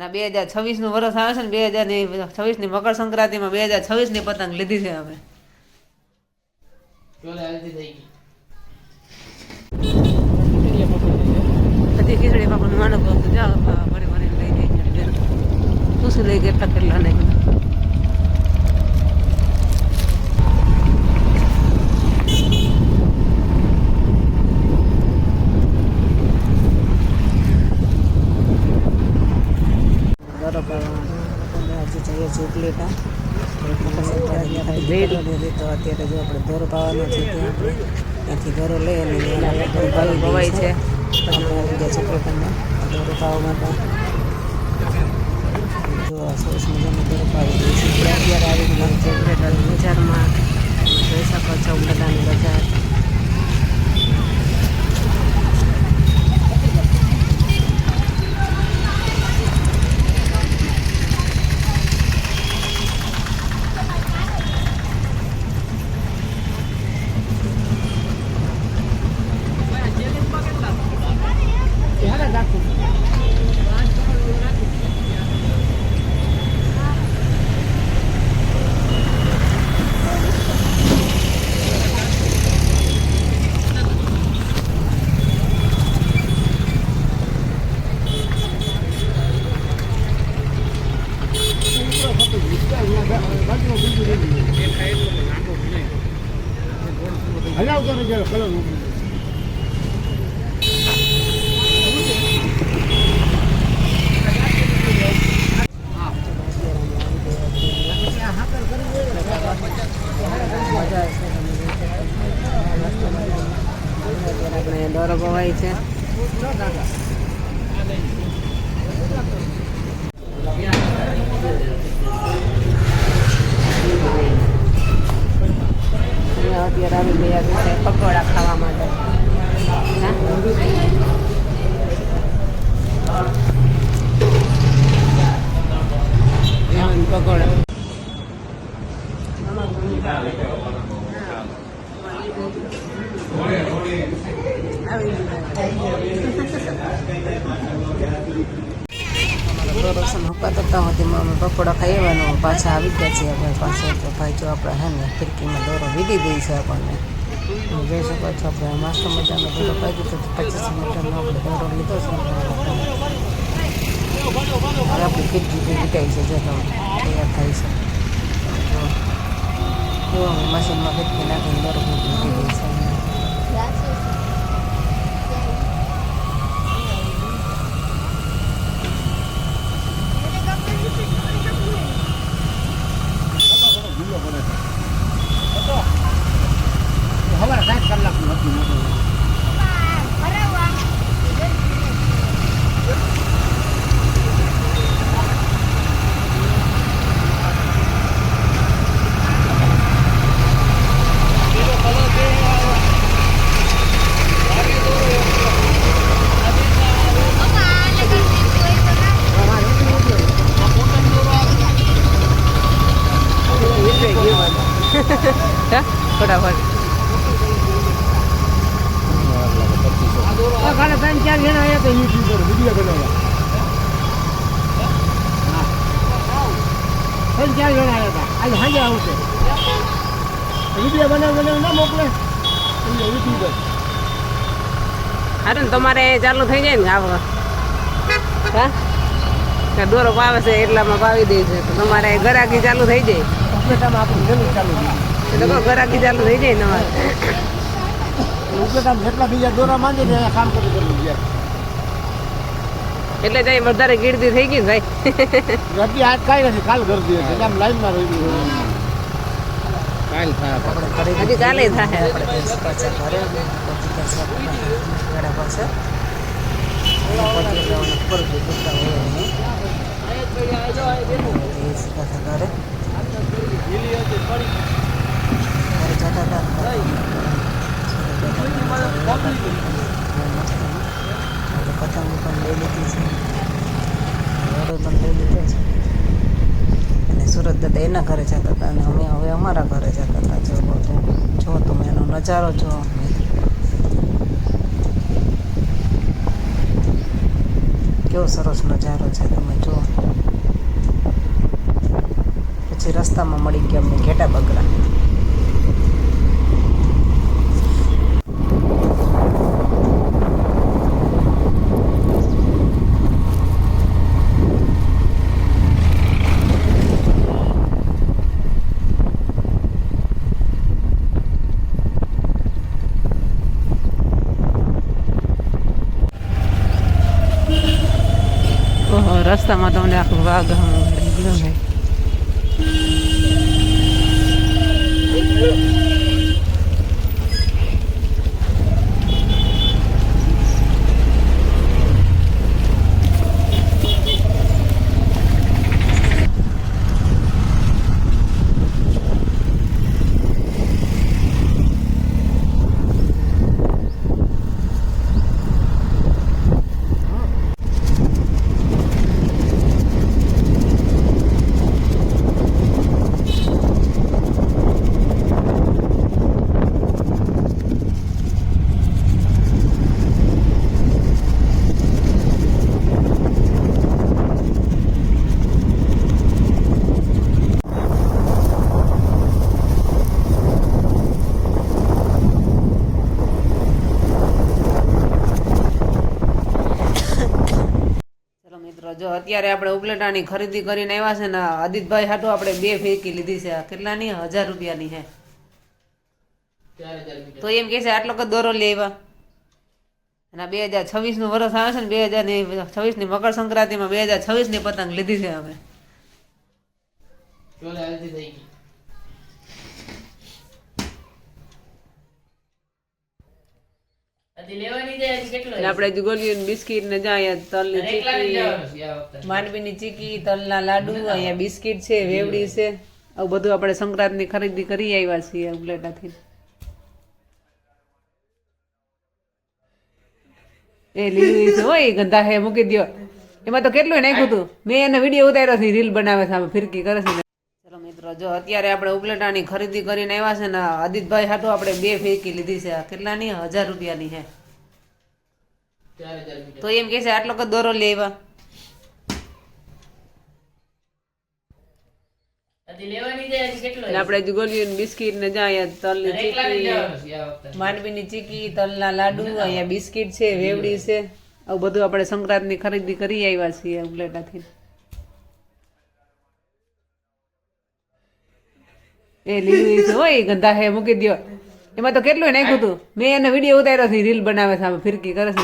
અને બે હજાર છવ્વીસનું વરસ આવે છે ને બે હજાર છવ્વીસની મકર સંક્રાંતિમાં બે હજાર છવ્વીસની પતંગ લીધી છે અમે. હજી ખીચડી પાપડ માનો ભરી ભરીને લઈ જઈ ઘેર. તું શું લઈ ગયા કેટલા નહીં બરોબર આજે જઈએ ઉપલેટા. તો અત્યારે જો આપણે દોરો પાવાનો છે ત્યાંથી દોરો લઈ અને ભવાઈ છે. ઉપલેટામાં દોરો પાવા માટે. જો સરસ મજાનો દોરો પાવી દઈએ છીએ અત્યારે આવી ગયું છે બજારમાં. જોઈ શકો છો બધાની બજાર. 很多东西。દોરોસન કરતા હોય તેમાં અમે પકોડા ખાઈ પાછા આવી ગયા છીએ આપણે પાછો તો ભાઈ જો આપણે હે ને ફિરકીમાં દોરો વીડી દઈ છે આપણને. જોઈ શકો છો આપણે મસ્ત મજાનો દોરો પાકી તો પચીસ મીટરનો આપણે દોરો લીધો છે. આપણી ખીડકી બી વીટાઈ છે, જો તમે તૈયાર થાય છે. તો મશીનમાં ફિરકી નાખીને દોરો બી વીટી છે હવારે સાઠ કલાકનું હતું મોટું હા ફટાફટ ખાલી ત્રણ ચાર જણા આવ્યા તો યુટ્યુબ પર વીડિયો બનાવવા ત્રણ ચાર જણા આવ્યા હતા આજે સાંજે આવશે વીડિયો બનાવ બનાવ ના મોકલે યુટ્યુબ પર હારું ને તમારે ચાલુ થઈ જાય ને આવો. હા? કે દોરો પાવે છે એટલામાં પાવી દે છે તો તમારે ગરાકી ચાલુ થઈ જાય. ચાલુ કહો ગરાકી ચાલુ થઈ જાય ઉપલેટામાં જેટલા બીજા દોરા માંગે ને કામ કરી ગયા એટલે જઈ વધારે ગીરદી થઈ ગઈ ભાઈ. હજી આજ કાંઈ નથી કાલ દઈએ એટલે આમ લાઈનમાં રહી કાલ થાય હજી કાલે થાય. આપણે પાછા ઘરે પહોંચી જશે ઘરે પાસે પહોંચી જવાનું ઉપર બી દુખતા હોય નહીં એ સીધા થા ઘરે ઘરે જતા હતા આપણે પતંગ પણ લઈ લીધી છે લઈ લીધો છે અને સુરત દાદા એના ઘરે જતા હતા અને અમે હવે અમારા ઘરે જતા હતા. જો જો તમે એનો નજારો જો. કેવો સરસ નજારો છે તમે જુઓ પછી રસ્તામાં મળી ગયા અમને ઘેટા બગડા. ઓહો રસ્તામાં તમને આખું વાઘ ગયો ને ચલો મિત્રો જો અત્યારે આપણે ઉપલેટાની ખરીદી કરીને આવ્યા છે ને અદિતભાઈ હાટું આપણે બે ફેંકી લીધી છે. કેટલાની? હજાર રૂપિયાની છે તો એમ કે છે, આટલો કદ દોરો આવ્યા. અને બે હજાર છવ્વીસનું વર્ષ આવે છે ને, બે હજારની છવ્વીસ મકર સંક્રાંતિમાં બે હજાર છવ્વીસની પતંગ લીધી છે અમે. આપણે ગોળીઓ બિસ્કીટ ને જાય તલની ચીકી માંડવીની ચીકી તલના લાડુ અહીંયા બિસ્કીટ છે વેવડી છે. આવું બધું આપણે સંક્રાંતની ખરીદી કરી આવ્યા છીએ ઉપલેટાથી. એ લીલું હોય ગંદા હે મૂકી દો એમાં તો કેટલું નાખ્યું હતું? મેં એને વીડિયો ઉતાર્યો છે રીલ બનાવે છે ફિરકી કરે છે મિત્રો જો અત્યારે આપણે ઉપલેટાની ખરીદી કરીને આવ્યા છે ને અદિતભાઈ હાટું આપણે બે ફેંકી લીધી છે. કેટલાની? હજાર રૂપિયાની છે. તો એમ કે છે આટલો કદ દોરો લઈ આવ્યા. આપણે હજી બિસ્કીટ ને જાય તલની ચીકી માંડવીની ચીકી તલના લાડુ અહીંયા બિસ્કીટ છે વેવડી છે. આવું બધું આપણે સંક્રાંતની ખરીદી કરી આવ્યા છીએ ઉપલેટાથી. એ લીલું હોય ગંધા હે, મૂકી દ્યો. એમાં તો કેટલું નાખ્યું હતું મેં એને વીડિયો ઉતાર્યો છે રીલ બનાવે છે ફિરકી કરે છે